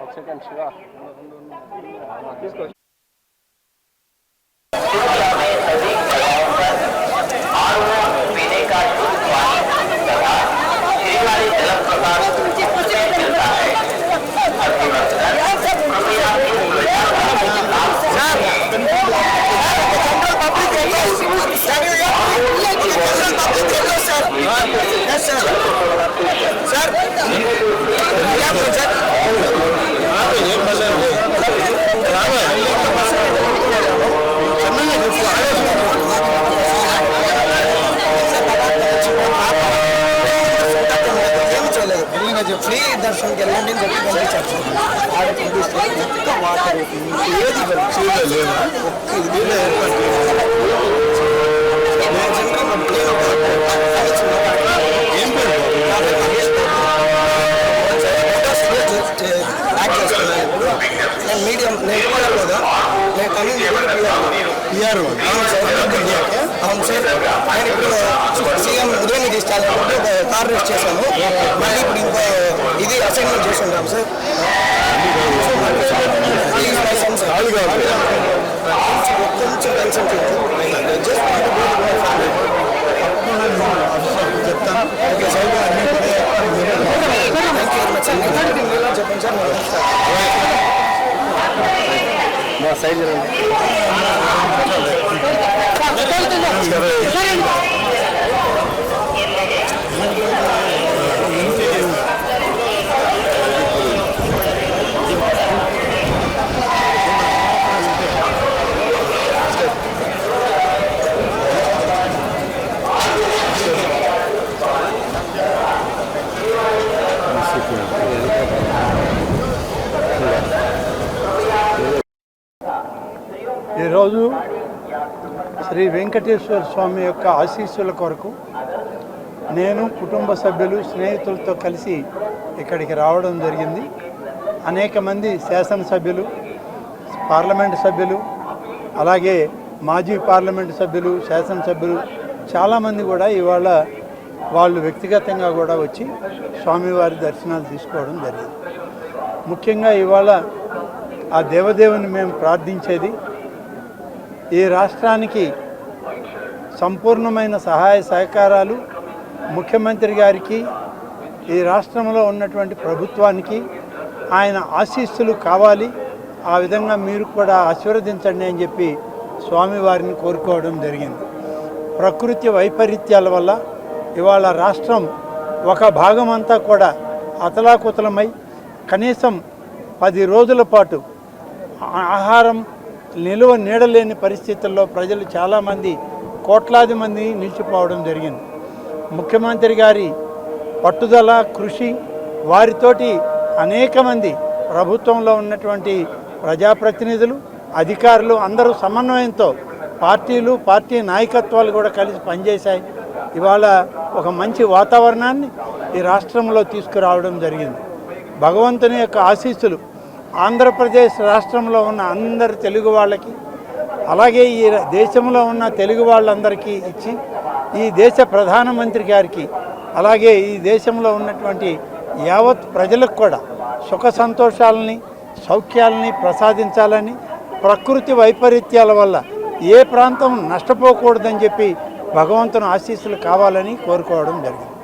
ఒక సెకండ్ శివ తీసుకో ఫ్రీ దర్శనంకి వెళ్ళండి అని చెప్పి పంపించారు ఆడ పంపిస్తే ఒక్క వాటర్ ఏది చూడలేదు ఒక్క ఇది కూడా ఏర్పాటు మీడియం నేను కదా నేను పిఆర్ అవును సార్. అవును సార్. నేను ఇప్పుడు సీఎం స్టాలిన్ ఒక కార్ రేస్ చేశాను. మళ్ళీ ఇప్పుడు ఇంకో ఇది అసైన్మెంట్ చేసి ఉంటాం సార్ Gracias. ఈరోజు శ్రీ వెంకటేశ్వర స్వామి యొక్క ఆశీస్సుల కొరకు నేను కుటుంబ సభ్యులు స్నేహితులతో కలిసి ఇక్కడికి రావడం జరిగింది. అనేక మంది శాసనసభ్యులు పార్లమెంట్ సభ్యులు అలాగే మాజీ పార్లమెంట్ సభ్యులు శాసనసభ్యులు చాలామంది కూడా ఇవాళ వాళ్ళు వ్యక్తిగతంగా కూడా వచ్చి స్వామివారి దర్శనాలు తీసుకోవడం జరిగింది. ముఖ్యంగా ఇవాళ ఆ దేవదేవుని మేము ప్రార్థించేది ఈ రాష్ట్రానికి సంపూర్ణమైన సహాయ సహకారాలు ముఖ్యమంత్రి గారికి ఈ రాష్ట్రంలో ఉన్నటువంటి ప్రభుత్వానికి ఆయన ఆశీస్సులు కావాలి. ఆ విధంగా మీరు కూడా ఆశీర్వదించండి అని చెప్పి స్వామివారిని కోరుకోవడం జరిగింది. ప్రకృతి వైపరీత్యాల వల్ల ఇవాళ రాష్ట్రం ఒక భాగం అంతా కూడా అతలాకుతలమై కనీసం పది రోజుల పాటు ఆహారం నిలువ నీడలేని పరిస్థితుల్లో ప్రజలు చాలామంది కోట్లాది మంది నిలిచిపోవడం జరిగింది. ముఖ్యమంత్రి గారి పట్టుదల కృషి వారితోటి అనేక మంది ప్రభుత్వంలో ఉన్నటువంటి ప్రజాప్రతినిధులు అధికారులు అందరూ సమన్వయంతో పార్టీలు పార్టీ నాయకత్వాలు కూడా కలిసి పనిచేశాయి. ఇవాళ ఒక మంచి వాతావరణాన్ని ఈ రాష్ట్రంలో తీసుకురావడం జరిగింది. భగవంతుని యొక్క ఆశీస్సులు ఆంధ్రప్రదేశ్ రాష్ట్రంలో ఉన్న అందరి తెలుగు వాళ్ళకి అలాగే ఈ దేశంలో ఉన్న తెలుగు వాళ్ళందరికీ ఇచ్చి ఈ దేశ ప్రధానమంత్రి గారికి అలాగే ఈ దేశంలో ఉన్నటువంటి యావత్ ప్రజలకు కూడా సుఖ సంతోషాలని సౌఖ్యాలని ప్రసాదించాలని ప్రకృతి వైపరీత్యాల వల్ల ఏ ప్రాంతం నష్టపోకూడదని చెప్పి భగవంతుని ఆశీస్సులు కావాలని కోరుకోవడం జరిగింది.